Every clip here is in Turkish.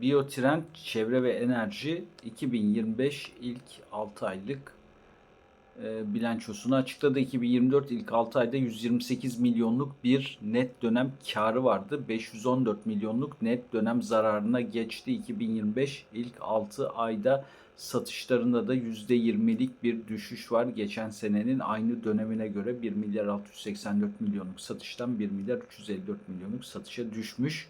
Biotrend Çevre ve Enerji 2025 ilk 6 aylık e, bilançosunu açıkladı. 2024 ilk 6 ayda 128 milyonluk bir net dönem karı vardı. 514 milyonluk net dönem zararına geçti. 2025 ilk 6 ayda satışlarında da %20'lik bir düşüş var. Geçen senenin aynı dönemine göre 1 milyar 684 milyonluk satıştan 1 milyar 354 milyonluk satışa düşmüş.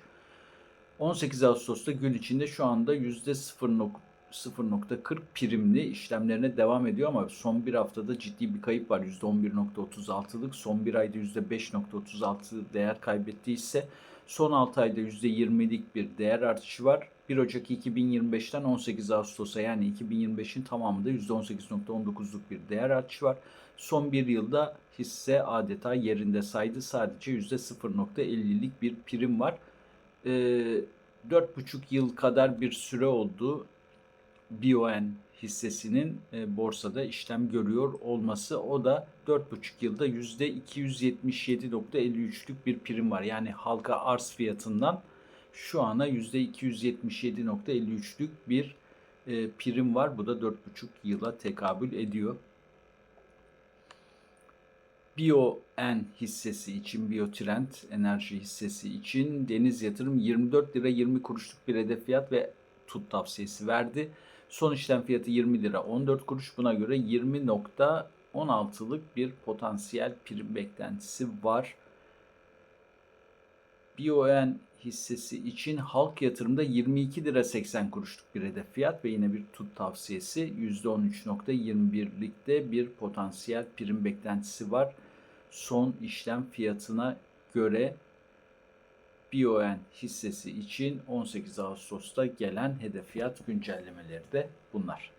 18 Ağustos'ta gün içinde şu anda %0.40 primli işlemlerine devam ediyor ama son bir haftada ciddi bir kayıp var. %11.36'lık son bir ayda %5.36 değer kaybettiyse son 6 ayda %20'lik bir değer artışı var. 1 Ocak 2025'ten 18 Ağustos'a yani 2025'in tamamında %18.19'luk bir değer artışı var. Son bir yılda hisse adeta yerinde saydı. Sadece %0.50'lik bir prim var. Ee, 4,5 yıl kadar bir süre oldu BioN hissesinin e, borsada işlem görüyor olması. O da 4,5 yılda %277.53'lük bir prim var. Yani halka arz fiyatından şu ana %277.53'lük bir e, prim var. Bu da 4,5 yıla tekabül ediyor. BioN hissesi için, Biotrend enerji hissesi için Deniz Yatırım 24 lira 20 kuruşluk bir hedef fiyat ve tut tavsiyesi verdi. Son işlem fiyatı 20 lira 14 kuruş. Buna göre 20.16'lık bir potansiyel prim beklentisi var. BioN hissesi için halk yatırımda 22 lira 80 kuruşluk bir hedef fiyat ve yine bir tut tavsiyesi %13.21'likte bir potansiyel prim beklentisi var. Son işlem fiyatına göre BioN hissesi için 18 Ağustos'ta gelen hedef fiyat güncellemeleri de bunlar.